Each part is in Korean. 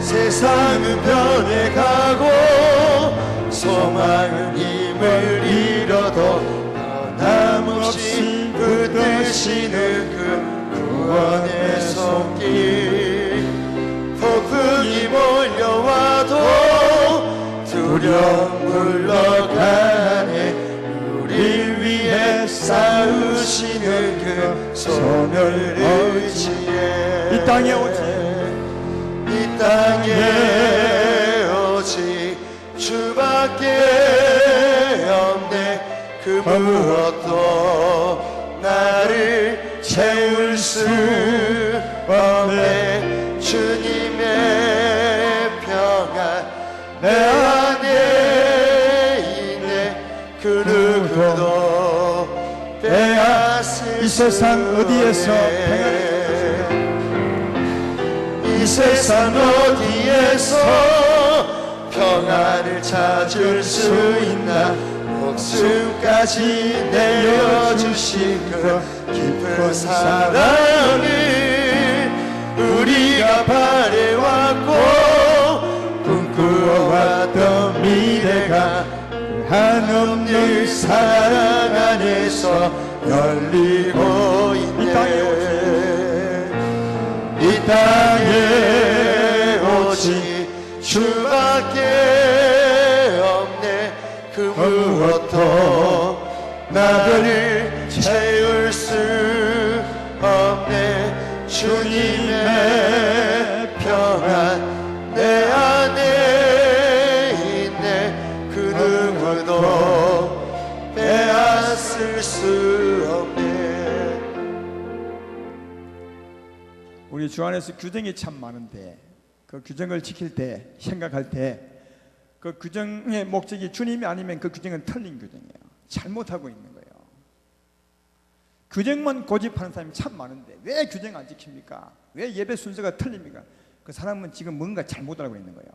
세상은 변해가고 소망은 힘을 잃어도 변함없이 붙드시는 그 구원의 손길. 폭풍이 몰려와도 두려움 물러가네. 우릴 위해 싸우시는 그 손을 의지해 이 땅에 이 땅에 오직 주밖에 없네. 그 무엇도 나를 채울 수 없네. 주님의 평안 내 안에 있네. 그 누구도 빼앗을 이 세상 수 어디에서. 이 세상 어디에서 평안을 찾을 수 있나? 목숨까지 내어주신 그 깊은 사랑을 우리가 바래왔고 꿈꾸어왔던 미래가 그 한없는 사랑 안에서 열리고 있네. 이 땅에 오직 주밖에 없네. 그 무엇도 나를 채울 수 없네. 주님의 평안 내 안에 있네. 그 누구도 빼앗을 수 우리 주 안에서 규정이 참 많은데 그 규정을 지킬 때 생각할 때 그 규정의 목적이 주님이 아니면 그 규정은 틀린 규정이에요. 잘못하고 있는 거예요. 규정만 고집하는 사람이 참 많은데 왜 규정 안 지킵니까? 왜 예배 순서가 틀립니까? 그 사람은 지금 뭔가 잘못 알고 있는 거예요.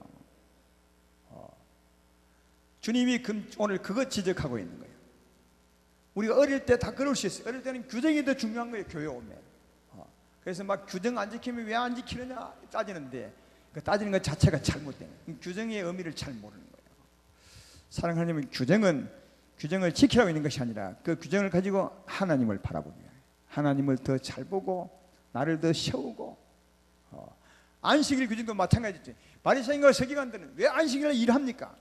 어. 주님이 금- 오늘 그것 지적하고 있는 거예요. 우리가 어릴 때 다 그럴 수 있어요. 어릴 때는 규정이 더 중요한 거예요. 교회 오면. 어. 그래서 막 규정 안 지키면 왜 안 지키느냐 따지는데 그 따지는 것 자체가 잘못된 거예요. 규정의 의미를 잘 모르는 거예요. 사랑하는 하나님은 규정은 규정을 지키라고 있는 것이 아니라 그 규정을 가지고 하나님을 바라보기 위해 하나님을 더 잘 보고 나를 더 세우고 어. 안식일 규정도 마찬가지죠. 바리새인과 서기관들은 왜 안식일날 일합니까?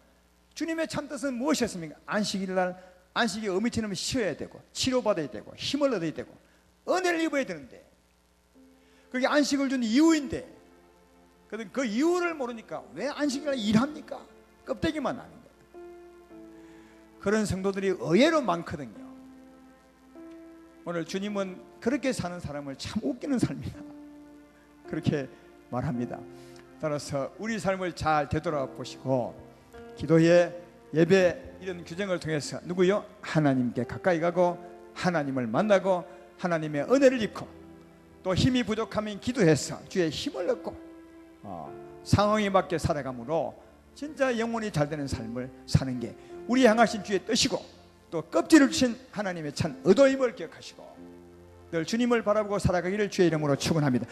주님의 참 뜻은 무엇이었습니까? 안식일 날 안식이 어미처럼 쉬어야 되고 치료받아야 되고 힘을 얻어야 되고 은혜를 입어야 되는데 그게 안식을 준 이유인데 그그 이유를 모르니까 왜 안식일 날 일합니까? 껍데기만 아는 거예요. 그런 성도들이 의외로 많거든요. 오늘 주님은 그렇게 사는 사람을 참 웃기는 삶이다. 그렇게 말합니다. 따라서 우리 삶을 잘 되돌아보시고 기도에 예배 이런 규정을 통해서 누구요? 하나님께 가까이 가고 하나님을 만나고 하나님의 은혜를 입고 또 힘이 부족하면 기도해서 주의 힘을 얻고 어, 상황에 맞게 살아감으로 진짜 영혼이 잘 되는 삶을 사는 게 우리 향하신 주의 뜻이고 또 껍질을 주신 하나님의 찬 의도임을 기억하시고 늘 주님을 바라보고 살아가기를 주의 이름으로 축원합니다.